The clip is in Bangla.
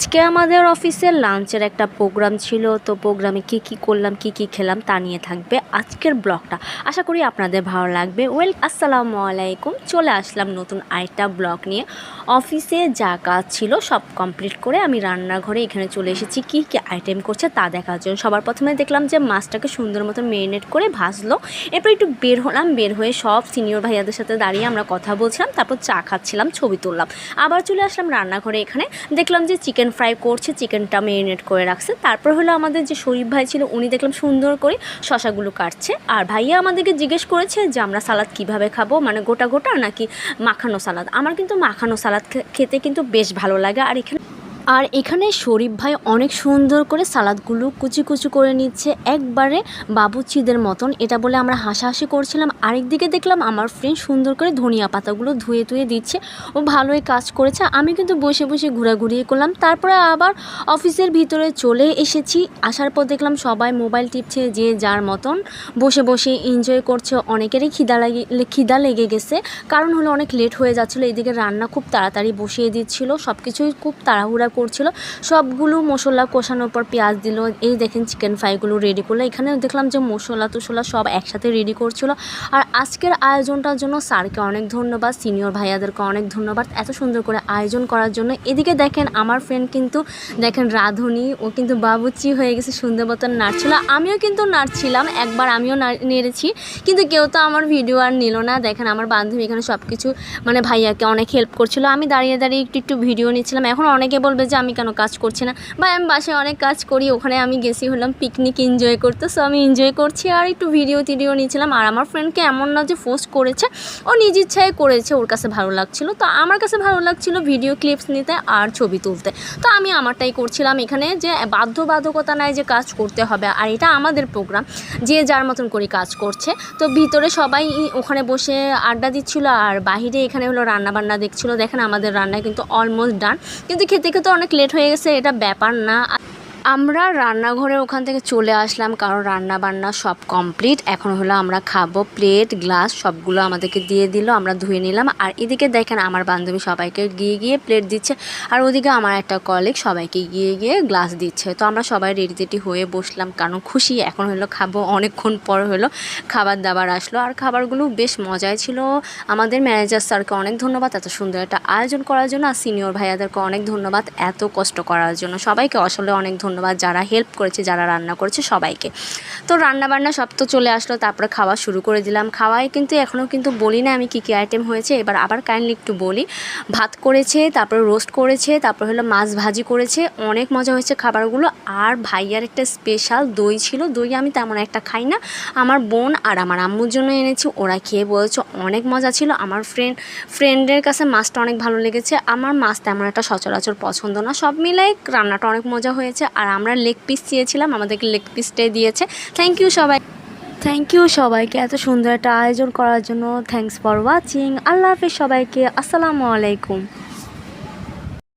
আজকে আমাদের অফিসে লাঞ্চের একটা প্রোগ্রাম ছিল, তো প্রোগ্রামে কি কি করলাম, কি কি খেলাম তা নিয়ে থাকবে আজকের ব্লগটা আশা করি আপনাদের ভালো লাগবে। ওয়েল আসসালামু আলাইকুম। চলে আসলাম নতুন আরেকটা ব্লগ নিয়ে। অফিসে যা কাজ ছিল সব কমপ্লিট করে আমি রান্নাঘরে এখানে চলে এসেছি। কি কি আইটেম করছে তা দেখার জন্য। সবার প্রথমে দেখলাম যে মাছটাকে সুন্দর মতো মেরিনেট করে ভাজলো। এরপর একটু বের হলাম, বের হয়ে সব সিনিয়র ভাইয়াদের সাথে দাঁড়িয়ে আমরা কথা বলছিলাম, তারপর চা খাচ্ছিলাম, ছবি তুললাম। আবার চলে আসলাম রান্নাঘরে এখানে। দেখলাম যে চিকেন ফ্রাই করছে চিকেনটা মেরিনেট করে রাখছে। তারপর হলো আমাদের যে শরীফ ভাই ছিল, উনি দেখলাম সুন্দর করে শশাগুলো কাটছে। আর ভাইয়া আমাদেরকে জিজ্ঞেস করেছে যে, আমরা সালাদ কীভাবে খাব? মানে গোটা গোটা নাকি মাখানো সালাদ? আমার কিন্তু মাখানো সালাদ খেতে কিন্তু বেশ ভালো লাগে। আর এখানে আর এখানে শরীফ ভাই অনেক সুন্দর করে সালাদগুলো কুচি কুচি করে নিচ্ছে। একবারে বাবুচিদের মতন। এটা বলে আমরা হাসাহাসি করছিলাম। আরেকদিকে দেখলাম আমার ফ্রেন্ড সুন্দর করে ধনিয়া পাতাগুলো ধুয়ে ধুয়ে দিচ্ছে। ও ভালোই কাজ করেছে। আমি কিন্তু বসে বসে ঘোরাঘুরি করলাম। তারপরে আবার অফিসের ভিতরে চলে এসেছি। আসার পর দেখলাম সবাই মোবাইল টিপছে যে যার মতন। বসে বসে এনজয় করছে। অনেকেরই খিদা লাগে খিদা লেগে গেছে। কারণ হলো অনেক লেট হয়ে যাচ্ছিল। এদিকে রান্না খুব তাড়াতাড়ি বসিয়ে দিচ্ছিল। সব কিছুই খুব তাড়াহুড়া করছিল। সবগুলো মশলা কষানোর পর পেঁয়াজ দিল। এই দেখেন চিকেন ফ্রাইগুলো রেডি করল। এখানেও দেখলাম যে মশলা টশলা সব একসাথে রেডি করছিল। আর আজকের আয়োজনটার জন্য স্যারকে অনেক ধন্যবাদ সিনিয়র ভাইয়াদেরকে অনেক ধন্যবাদ এত সুন্দর করে আয়োজন করার জন্য। এদিকে দেখেন আমার ফ্রেন্ড কিন্তু, দেখেন রাধুনি, ও কিন্তু বাবুচি হয়ে গেছে সুন্দর মতন নাচছিল আমিও কিন্তু নাচছিলাম একবার আমিও নেড়েছি। কিন্তু কেউ তো আমার ভিডিও আর নিল না। দেখেন আমার বান্ধবী এখানে সব কিছু মানে ভাইয়াকে অনেক হেল্প করছিল। আমি দাঁড়িয়ে দাঁড়িয়ে একটু একটু ভিডিও নিচ্ছিলাম। এখন অনেকে বলবে যে আমি কেন কাজ করছি না? বা আমি বাসায় অনেক কাজ করি, ওখানে আমি গেছি, হলাম পিকনিক এনজয় করতে। সো আমি এনজয় করছি আর একটু ভিডিও টিডিও নিয়েছিলাম। আর আমার ফ্রেন্ডকে এমন না যে ফোর্স করেছে, ও নিজ ইচ্ছায় করেছে, ওর কাছে ভালো লাগছিল। তো আমার কাছে ভালো লাগছিল ভিডিও ক্লিপস নিতে আর ছবি তুলতে। তো আমি আমারটাই করছিলাম এখানে যে বাধ্যবাধকতা নাই যে কাজ করতে হবে। আর এটা আমাদের প্রোগ্রাম যে যার মতন করে কাজ করছে। তো ভিতরে সবাই ওখানে বসে আড্ডা দিচ্ছিল। আর বাহিরে এখানে হলো রান্না বান্না দেখছিল। দেখেন আমাদের রান্না কিন্তু অলমোস্ট ডান কিন্তু খেতে খেতে অনেক লেট হয়ে গেছে এটা ব্যাপার না। আমরা রান্নাঘরে ওখান থেকে চলে আসলাম, কারণ রান্না বান্না সব কমপ্লিট এখন হলো আমরা খাব প্লেট গ্লাস সবগুলো আমাদেরকে দিয়ে দিল, আমরা ধুয়ে নিলাম। আর এদিকে দেখেন আমার বান্ধবী সবাইকে গিয়ে গিয়ে প্লেট দিচ্ছে, আর ওদিকে আমার একটা কলিগ সবাইকে গিয়ে গিয়ে গ্লাস দিচ্ছে। তো আমরা সবাই রেডি টেডি হয়ে বসলাম, কারণ খুশি। এখন হলো খাব, অনেকক্ষণ পর হলো খাবার দাবার আসলো। আর খাবারগুলো বেশ মজায় ছিল। আমাদের ম্যানেজার স্যারকে অনেক ধন্যবাদ এত সুন্দর একটা আয়োজন করার জন্য, আর সিনিয়র ভাইয়াদেরকে অনেক ধন্যবাদ এত কষ্ট করার জন্য। সবাইকে আসলে অনেক ধন্যবাদ। যারা হেল্প করেছে, যারা রান্না করেছে সবাইকে। তো রান্না বান্না সব তো চলে আসলো, তারপরে খাওয়া শুরু করে দিলাম। খাওয়াই কিন্তু এখনও কিন্তু বলি না আমি কী কী আইটেম হয়েছে, এবার আবার কাইন্ডলি একটু বলি। ভাত করেছে, তারপরে রোস্ট করেছে, তারপর হলো মাছ ভাজি করেছে, অনেক মজা হয়েছে খাবারগুলো। আর ভাইয়ার একটা স্পেশাল দই ছিল, দই আমি তেমন একটা খাই না। আমার বোন আর আমার আম্মুর জন্য এনেছি, ওরা খেয়ে বলেছে অনেক মজা ছিল। আমার ফ্রেন্ড ফ্রেন্ডের কাছে মাছটা অনেক ভালো লেগেছে। আমার মাছ তেমন একটা সচরাচর পছন্দ না। সব মিলাই রান্নাটা অনেক মজা হয়েছে। আর আমরা লেগ পিস চেয়েছিলাম, আমাদেরকে লেগ পিসটাই দিয়েছে। থ্যাংক ইউ সবাই। থ্যাংক ইউ সবাইকে এত সুন্দর একটা আয়োজন করার জন্য। থ্যাংকস ফর ওয়াচিং আল্লাহ হাফিজ সবাইকে। আসসালামু আলাইকুম।